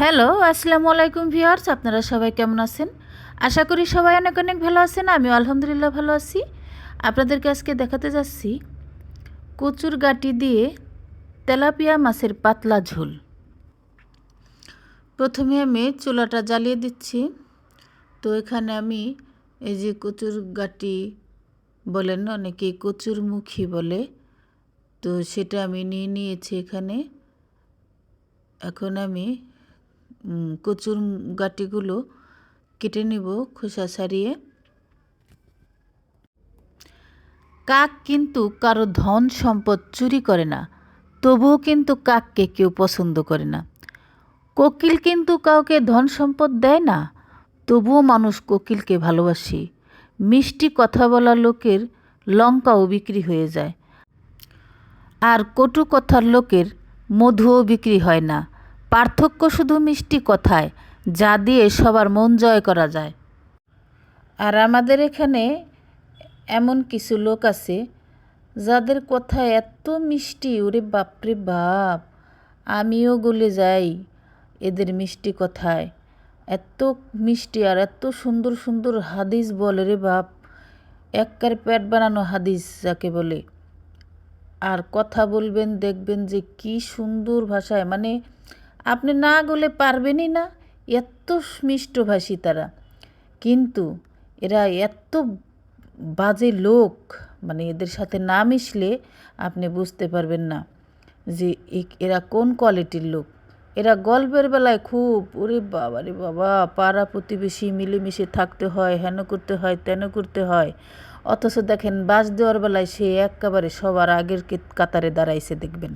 Hello, আসসালামু আলাইকুম viewers, আপনারা সবাই কেমন আছেন? আশা করি সবাই অনেক অনেক ভালো আছেন আমি আলহামদুলিল্লাহ ভালো আছি। আপনাদেরকে আজকে দেখাতে যাচ্ছি কচুর গাটি দিয়ে তেলাপিয়া মাছের পাতলা ঝোল। প্রথমে আমি চুলাটা জ্বালিয়ে দিচ্ছি। তো এখানে আমি এই যে কচুর গাটি বলেন অনেকে কচুর মুখী বলে, তো সেটা আমি নিয়ে নিয়েছি এখানে। এখন আমি কচুর গাটিগুলো কেটে নেব খোসা ছাড়িয়ে। কাক কিন্তু কারও ধন সম্পদ চুরি করে না, তবুও কিন্তু কাককে কেউ পছন্দ করে না। কোকিল কিন্তু কাউকে ধন সম্পদ দেয় না, তবুও মানুষ কোকিলকে ভালোবাসে। মিষ্টি কথা বলা লোকের লঙ্কাও বিক্রি হয়ে যায়। আর কটু কথার লোকের মধুও বিক্রি হয় না। পার্থক্য শুধু মিষ্টি কথায়, যা দিয়ে সবার মন জয় করা যায়। আর আমাদের এখানে এমন কিছু লোক আছে, যাদের কথায় এত মিষ্টি, ওরে বাপরে বাপ, আমিও গলে যাই এদের মিষ্টি কথায়। এত মিষ্টি আর এত সুন্দর সুন্দর হাদিস বলে রে বাপ, এককার পেট বানানো হাদিস যাকে বলে। আর কথা বলবেন, দেখবেন যে কি সুন্দর ভাষায় মানে আপনি না গলে পারবেনই না। এত মিষ্টভাষী তারা। কিন্তু এরা এত বাজে লোক মানে এদের সাথে না মিশলে আপনি বুঝতে পারবেন না যে এরা কোন কোয়ালিটির লোক। এরা গল্পের বেলায় খুব, ওরে বাবা রে বাবা, পাড়া প্রতিবেশী মিলেমিশে থাকতে হয়, হেন করতে হয়, তেন করতে হয়। অথচ দেখেন বাস দেওয়ার বেলায় সে একেবারে সবার আগের কাতারে দাঁড়াইছে, দেখবেন।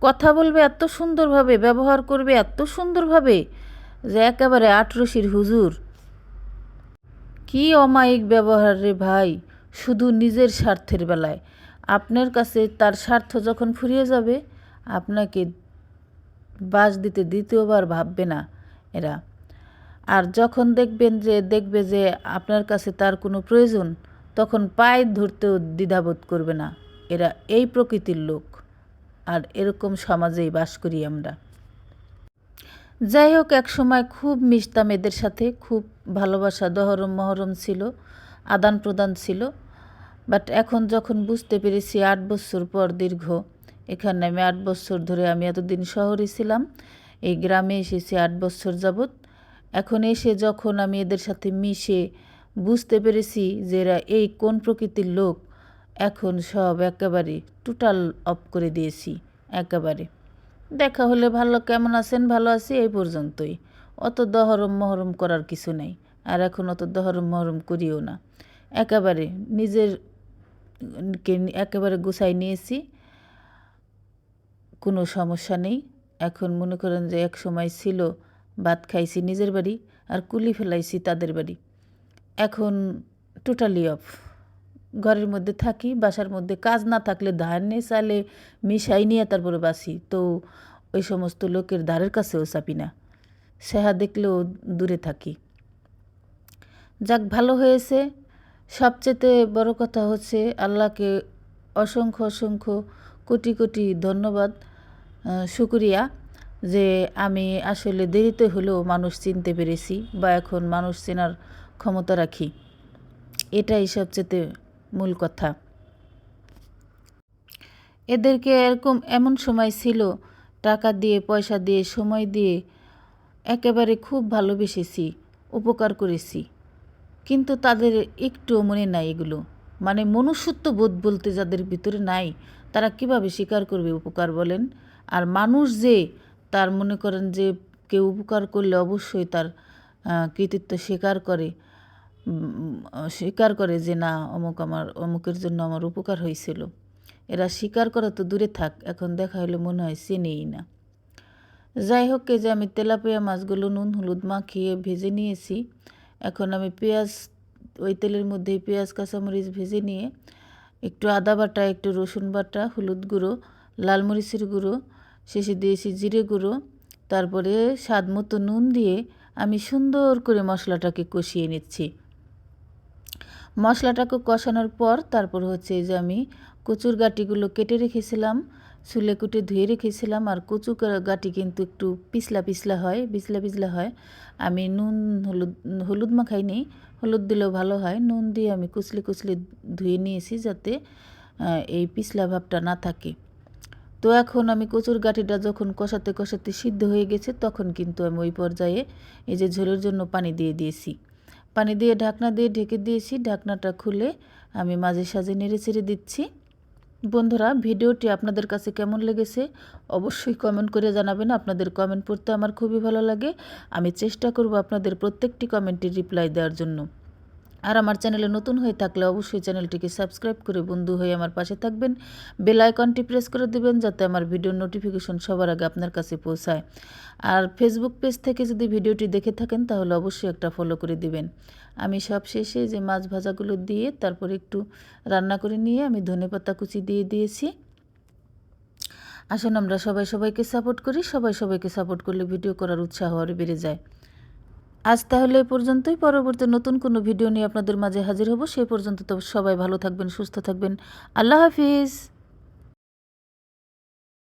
কথা বলবে এত সুন্দরভাবে, ব্যবহার করবে এত সুন্দরভাবে যে একেবারে আটরশির হুজুর। কি অমায়িক ব্যবহার রে ভাই, শুধু নিজের স্বার্থের বেলায়। আপনার কাছে তার স্বার্থ যখন ফুরিয়ে যাবে, আপনাকে বাস দিতে দ্বিতীয়বার ভাববে না এরা। আর যখন দেখবেন যে, দেখবে যে আপনার কাছে তার কোনো প্রয়োজন, তখন পায়ে ধরতেও দ্বিধাবোধ করবে না। এরা এই প্রকৃতির লোক। আর এরকম সমাজেই বাস করি আমরা। যাই হোক এক সময় খুব মিশতাম এদের সাথে, খুব ভালোবাসা, দহরম, মহরম ছিল, আদান প্রদান ছিল। বাট এখন যখন বুঝতে পেরেছি আট বছর পর দীর্ঘ, এখানে আমি আট বছর ধরে আমি এতদিন শহরে ছিলাম, এই গ্রামে এসেছি আট বছর যাবৎ। এখন এসে যখন আমি এদের সাথে মিশে বুঝতে পেরেছি যে এরা এই কোন প্রকৃতির লোক এখন সব একেবারে টোটাল অফ করে দিয়েছি, একেবারে। দেখা হলে ভালো, কেমন আছেন? ভালো আছি, এই পর্যন্তই। অত দহরম মহরম করার কিছু নেই, আর এখন অত দহরম মহরম করিও না। একেবারে নিজের কে একেবারে গুছাই নিয়েছি, কোনো সমস্যা নেই। এখন মনে করেন যে এক সময় ছিল, ভাত খাইছি নিজের বাড়ি, আর কুলি ফেলাইছি তাদের বাড়ি। এখন টোটালি অফ ঘরের মধ্যে থাকি, বাসার মধ্যে কাজ না থাকলে ধানে চালে, মিশাই নিয়ে তারপরে বাসি। তো ওই সমস্ত লোকের ধারের কাছেও চাপি না। সেহা দেখলেও দূরে থাকি। যাক, ভালো হয়েছে। সবচেয়ে বড় কথা হচ্ছে আল্লাহকে অসংখ্য অসংখ্য কোটি কোটি ধন্যবাদ শুক্রিয়া যে আমি আসলে দেরিতে হলেও মানুষ চিনতে পেরেছি বা এখন মানুষ চেনার ক্ষমতা রাখি। এটাই সবচেয়ে মূল কথা। এদেরকে এরকম এমন সময় ছিল, টাকা দিয়ে, পয়সা দিয়ে, সময় দিয়ে একেবারে খুব ভালোবেসেছি, উপকার করেছি। কিন্তু তাদের একটুও মনে নাই এগুলো। মানে মনুষ্যত্ব বোধ বলতে যাদের ভিতরে নাই, তারা কীভাবে স্বীকার করবে উপকার বলেন? আর মানুষ যে, তার মনে করেন যে, কেউ উপকার করলে অবশ্যই তার কৃতিত্ব স্বীকার করে। স্বীকার করে যে না, অমুক আমার, অমুকের জন্য আমার উপকার হয়েছিল। এরা স্বীকার করা তো দূরে থাক, এখন দেখা হলে মনে হয় চেনেই না। যাই হোক, এই যে আমি তেলাপিয়া মাছগুলো নুন, হলুদ মাখিয়ে ভেজে নিয়েছি। এখন আমি পেঁয়াজ, ওই তেলের মধ্যে পেঁয়াজ, কাঁচামরিচ ভেজে নিয়ে একটু আদা বাটা, একটু রসুন বাটা, হলুদ গুঁড়ো, লাল মরিচের গুঁড়ো, শেষে দিয়েছি জিরে গুঁড়ো, তারপরে স্বাদ মতো নুন দিয়ে আমি সুন্দর করে মশলাটাকে কষিয়ে নিচ্ছি। মশলাটাকে কষানোর পর তারপর হচ্ছে এই যে আমি কচুর গাটিগুলো কেটে রেখেছিলাম, চুলে কুটে ধুয়ে রেখেছিলাম আর কচু গাটি কিন্তু একটু পিছলা পিছলা হয়, পিছলা পিছলা হয়। আমি নুন, হলুদ হলুদ মাখাই নিই হলুদ দিলেও ভালো হয়। নুন দিয়ে আমি কুচলে কুচলে ধুয়ে নিয়েছি যাতে এই পিছলা ভাবটা না থাকে। তো এখন আমি কচুর গাঠিটা যখন কষাতে কষাতে সিদ্ধ হয়ে গেছে তখন কিন্তু আমি ওই পর্যায়ে এই যে ঝোলের জন্য পানি দিয়ে দিয়েছি। পানি দিয়ে ঢাকনা দিয়ে ঢেকে দিয়েছি। ঢাকনাটা খুলে আমি মাঝে সাজে নেড়ে ছেড়ে দিচ্ছি। বন্ধুরা, ভিডিওটি আপনাদের কাছে কেমন লেগেছে অবশ্যই কমেন্ট করে জানাবেন। আপনাদের কমেন্ট পড়তে আমার খুবই ভালো লাগে। আমি চেষ্টা করব আপনাদের প্রত্যেকটি কমেন্টের রিপ্লাই দেওয়ার জন্য। আর আমার চ্যানেলে নতুন হয়ে থাকলে অবশ্যই চ্যানেলটিকে সাবস্ক্রাইব করে বন্ধু হয়ে আমার পাশে থাকবেন। বেল আইকনটি প্রেস করে দেবেন যাতে আমার ভিডিওর নোটিফিকেশন সবার আগে আপনার কাছে পৌঁছায়। আর ফেসবুক পেজ থেকে যদি ভিডিওটি দেখে থাকেন তাহলে অবশ্যই একটা ফলো করে দিবেন। আমি সব শেষে যে মাছ ভাজাগুলো দিয়ে তারপর একটু রান্না করে নিয়ে আমি ধনেপাতা কুচি দিয়ে দিয়েছি। আসুন আমরা সবাই সবাইকে সাপোর্ট করি। সবাই সবাইকে সাপোর্ট করলে ভিডিও করার উৎসাহ আরও বেড়ে যায়। আজ তাহলে এ পর্যন্তই। পরবর্তী নতুন কোনো ভিডিও নিয়ে আপনাদের মাঝে হাজির হব। সেই পর্যন্ত তো সবাই ভালো থাকবেন, সুস্থ থাকবেন। আল্লাহ হাফিজ।